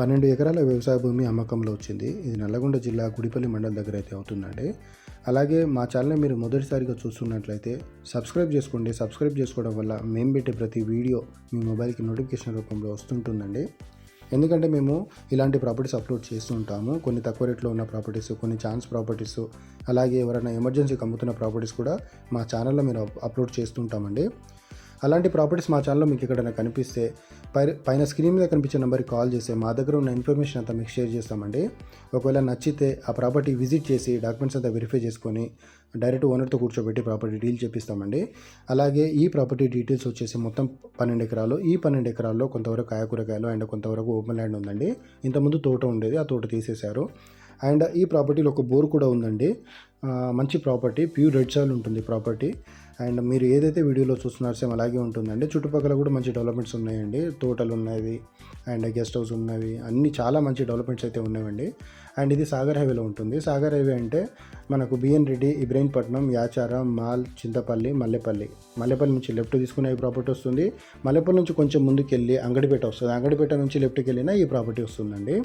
పన్నెండు ఎకరాల వ్యవసాయ భూమి అమ్మకంలో వచ్చింది. ఇది నల్లగొండ జిల్లా గుడిపల్లి మండలం దగ్గర అయితే అవుతుందండి. అలాగే మా ఛానల్ని మీరు మొదటిసారిగా చూస్తున్నట్లయితే సబ్స్క్రైబ్ చేసుకోండి. సబ్స్క్రైబ్ చేసుకోవడం వల్ల మేము పెట్టే ప్రతి వీడియో మీ మొబైల్కి నోటిఫికేషన్ రూపంలో వస్తుంటుందండి. ఎందుకంటే మేము ఇలాంటి ప్రాపర్టీస్ అప్లోడ్ చేస్తూ ఉంటాము. కొన్ని తక్కువ రేట్లో ఉన్న ప్రాపర్టీస్ కొన్ని ఛాన్స్ ప్రాపర్టీస్ అలాగే ఎవరైనా ఎమర్జెన్సీకి అమ్ముతున్న ప్రాపర్టీస్ కూడా మా ఛానల్లో మీరు అప్లోడ్ చేస్తుంటామండి అలాంటి ప్రాపర్టీస్ మా ఛానల్లో మీకు ఎక్కడైనా కనిపిస్తే పై పైన స్క్రీన్ మీద కనిపించే నెంబర్కి కాల్ చేస్తే మా దగ్గర ఉన్న ఇన్ఫర్మేషన్ అంతా మీకు షేర్ చేస్తామండి. ఒకవేళ నచ్చితే ఆ ప్రాపర్టీ విజిట్ చేసి డాక్యుమెంట్స్ అంతా వెరిఫై చేసుకొని డైరెక్ట్ ఓనర్తో కూర్చోబెట్టి ప్రాపర్టీ డీల్ చేపిస్తామండి. అలాగే ఈ ప్రాపర్టీ డీటెయిల్స్ వచ్చేసి మొత్తం పన్నెండు ఎకరాలు. ఈ పన్నెండు ఎకరాల్లో కొంతవరకు కాయకూరగాయలు అండ్ కొంతవరకు ఓపెన్ ల్యాండ్ ఉందండి. ఇంతకుముందు తోట ఉండేది ఆ తోట తీసేశారు. అండ్ ఈ ప్రాపర్టీలో ఒక బోర్ కూడా ఉందండి. మంచి ప్రాపర్టీ ప్యూర్ రెడ్ సాయిల్ ఉంటుంది ప్రాపర్టీ. అండ్ మీరు ఏదైతే వీడియోలో చూస్తున్నారో సేమ్ అలాగే ఉంటుందండి. చుట్టుపక్కల కూడా మంచి డెవలప్మెంట్స్ ఉన్నాయండి. తోటలు ఉన్నవి అండ్ గెస్ట్ హౌస్ ఉన్నవి అన్ని చాలా మంచి డెవలప్మెంట్స్ అయితే ఉన్నాయండి అండ్ ఇది సాగర్ హైవేలో ఉంటుంది. సాగర్ హైవే అంటే మనకు బిఎన్ రెడ్డి ఇబ్రహీంపట్నం యాచారం మాల్ చింతపల్లి మల్లెపల్లి. మల్లెపల్లి నుంచి లెఫ్ట్ తీసుకునే ఈ ప్రాపర్టీ వస్తుంది. మల్లెపల్లి నుంచి కొంచెం ముందుకు వెళ్ళి అంగడిపేట వస్తుంది. అంగడిపేట నుంచి లెఫ్ట్కి వెళ్ళినా ఈ ప్రాపర్టీ వస్తుందండి.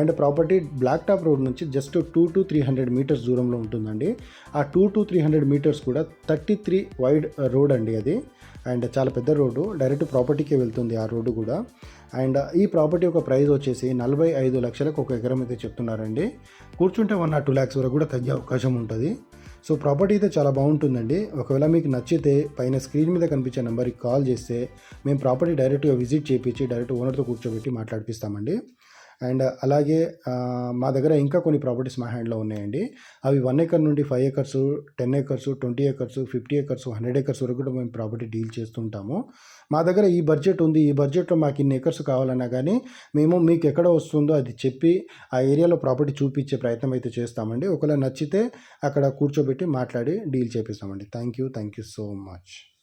And property black top road నుంచి just two to three hundred metres దూరంలో ఉంటుందండి. ఆ two to three hundred metres కూడా థర్టీ త్రీ వైడ్ రోడ్ అండి అది. అండ్ చాలా పెద్ద రోడ్డు డైరెక్ట్ ప్రాపర్టీకే వెళ్తుంది ఆ రోడ్డు కూడా. అండ్ ఈ ప్రాపర్టీ యొక్క ప్రైస్ వచ్చేసి నలభై ఐదు లక్షలకు ఒక ఎకరం అయితే చెప్తున్నారండి. కూర్చుంటే వన్ ఆర్ టూ ల్యాక్స్ వరకు కూడా తగ్గే అవకాశం ఉంటుంది. సో ప్రాపర్టీ అయితే చాలా బాగుంటుందండి. ఒకవేళ మీకు నచ్చితే పైన స్క్రీన్ మీద కనిపించే నెంబర్కి కాల్ చేస్తే మేము ప్రాపర్టీ డైరెక్ట్గా విజిట్ చేయించి డైరెక్ట్ ఓనర్తో కూర్చోబెట్టి మాట్లాడిపిస్తామండి. అండ్ అలాగే మా దగ్గర ఇంకా కొన్ని ప్రాపర్టీస్ మా హ్యాండ్లో ఉన్నాయండి. అవి వన్ ఏకర్ నుండి five acres ten acres twenty acres fifty acres hundred acres వరకు కూడా మేము ప్రాపర్టీ డీల్ చేస్తుంటాము. మా దగ్గర ఈ బడ్జెట్ ఉంది. ఈ బడ్జెట్లో మాకు ఇన్ని ఏకర్స్ కావాలన్నా కానీ మేము మీకు ఎక్కడ వస్తుందో అది చెప్పి ఆ ఏరియాలో ప్రాపర్టీ చూపించే ప్రయత్నం అయితే చేస్తామండి. ఒకవేళ నచ్చితే అక్కడ కూర్చోబెట్టి మాట్లాడి deal చేపిస్తామండి. Thank you. Thank you so much.